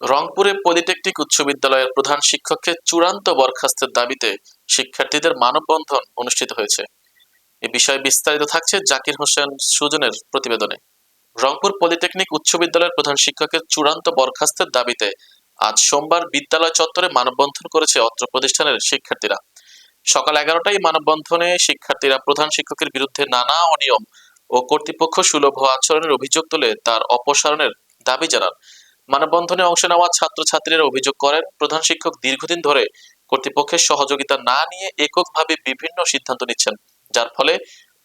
রংপুরে পলিটেকনিক উচ্চ বিদ্যালয়ের প্রধান শিক্ষককে চূড়ান্ত বরখাস্তের দাবিতে শিক্ষার্থীদের মানববন্ধন অনুষ্ঠিত হয়েছে। এ বিষয়ে বিস্তারিত থাকছে জাকির হোসেন সুজনের প্রতিবেদনে। রংপুর পলিটেকনিক উচ্চ বিদ্যালয়ের প্রধান শিক্ষকের চূড়ান্ত বরখাস্তের দাবিতে আজ সোমবার বিদ্যালয় চত্বরে মানববন্ধন করেছে অত্র প্রতিষ্ঠানের শিক্ষার্থীরা। সকাল এগারোটায় মানববন্ধনে শিক্ষার্থীরা প্রধান শিক্ষকের বিরুদ্ধে নানা অনিয়ম ও কর্তৃপক্ষ সুলভ আচরণের অভিযোগ তুলে তার অপসারণের দাবি জানান। মানববন্ধনে অংশ নেওয়া ছাত্রছাত্রীরা অভিযোগ করেন, প্রধান শিক্ষক দীর্ঘদিন ধরে কর্তৃপক্ষের সহযোগিতা না নিয়ে এককভাবে বিভিন্ন সিদ্ধান্ত নিচ্ছেন, যার ফলে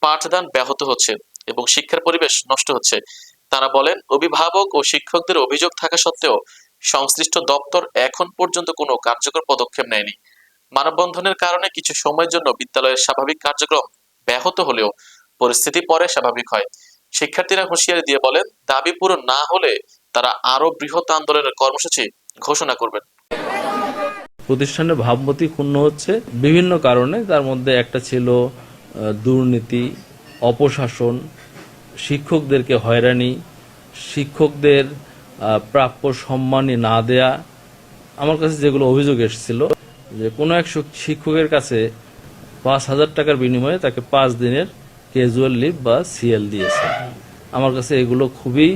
পাঠদান ব্যাহত হচ্ছে এবং শিক্ষার পরিবেশ নষ্ট হচ্ছে। তারা বলেন, অভিভাবক ও শিক্ষকদের অভিযোগ থাকা সত্ত্বেও সংশ্লিষ্ট দপ্তর এখন পর্যন্ত কোনো কার্যকর পদক্ষেপ নেয়নি। মানববন্ধনের কারণে কিছু সময়ের জন্য বিদ্যালয়ের স্বাভাবিক কার্যক্রম ব্যাহত হলেও পরিস্থিতি পরে স্বাভাবিক হয়। শিক্ষার্থীরা হুঁশিয়ারি দিয়ে বলেন, দাবি পূরণ না হলে তারা আরও বৃহৎ আন্দোলনের কর্মসূচি ঘোষণা করবেন। প্রতিষ্ঠানের ভাবমূর্তি ক্ষুণ্ণ হচ্ছে বিভিন্ন কারণে। তার মধ্যে একটা ছিল দুর্নীতি, অপশাসন, শিক্ষকদেরকে হয়রানি, শিক্ষকদের প্রাপ্য সম্মানই না দেয়া। আমার কাছে যেগুলো অভিযোগ এসেছিল, যে কোনো এক শিক্ষকের কাছে পাঁচ হাজার টাকার বিনিময়ে তাকে পাঁচ দিনের ক্যাজুয়াল লিভ বা সিএল দিয়েছে। আমার কাছে এগুলো খুবই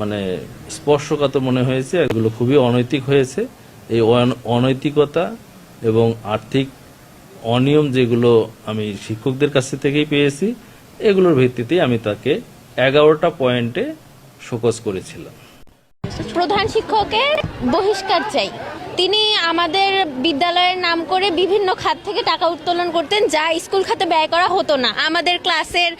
মানে স্পর্শকাতর মনে হয়েছে, এগুলো খুবই অনৈতিক হয়েছে। এই অনৈতিকতা এবং আর্থিক অনিয়ম যেগুলো আমি শিক্ষকদের কাছ থেকেই পেয়েছি, এগুলোর ভিত্তিতেই আমি তাকে এগারোটা পয়েন্টে শোকজ করেছিলাম। প্রধান শিক্ষকের বহিষ্কার চাই। তিনি আমাদের বিদ্যালয়ের নাম করে বিভিন্ন খাত থেকে টাকা উত্তোলন করতেন, যা স্কুল খাতে ব্যয় করা হতো না। আমাদের ক্লাসের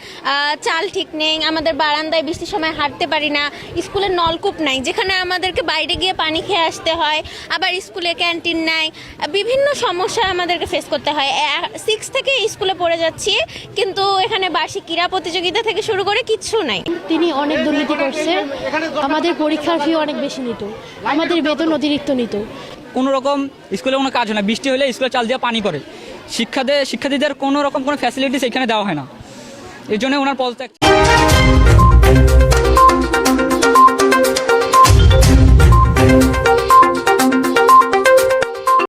চাল ঠিক নেই, আমাদের বারান্দায় বৃষ্টির সময় হাঁটতে পারি না, স্কুলের নলকূপ নাই, যেখানে আমাদেরকে বাইরে গিয়ে পানি খেয়ে আসতে হয়, আবার স্কুলে ক্যান্টিন নাই, বিভিন্ন সমস্যা আমাদেরকে ফেস করতে হয়। সিক্স থেকে স্কুলে পড়ে যাচ্ছি, কিন্তু এখানে বার্ষিক ক্রীড়া প্রতিযোগিতা থেকে শুরু করে কিচ্ছু নাই। তিনি অনেক দুর্নীতি করছে আমাদের পরীক্ষার ফি অনেক বেশি নিত, আমাদের বেতন অতিরিক্ত নিত। কোনো রকম স্কুলে কোনো কাজ হয় না। বৃষ্টি হলে স্কুলে চাল দিয়ে পানি করে। শিক্ষাদের শিক্ষার্থীদের কোনো রকম কোনো ফ্যাসিলিটি সেখানে দেওয়া হয় না। এর জন্য ওনার পদত্যাগ।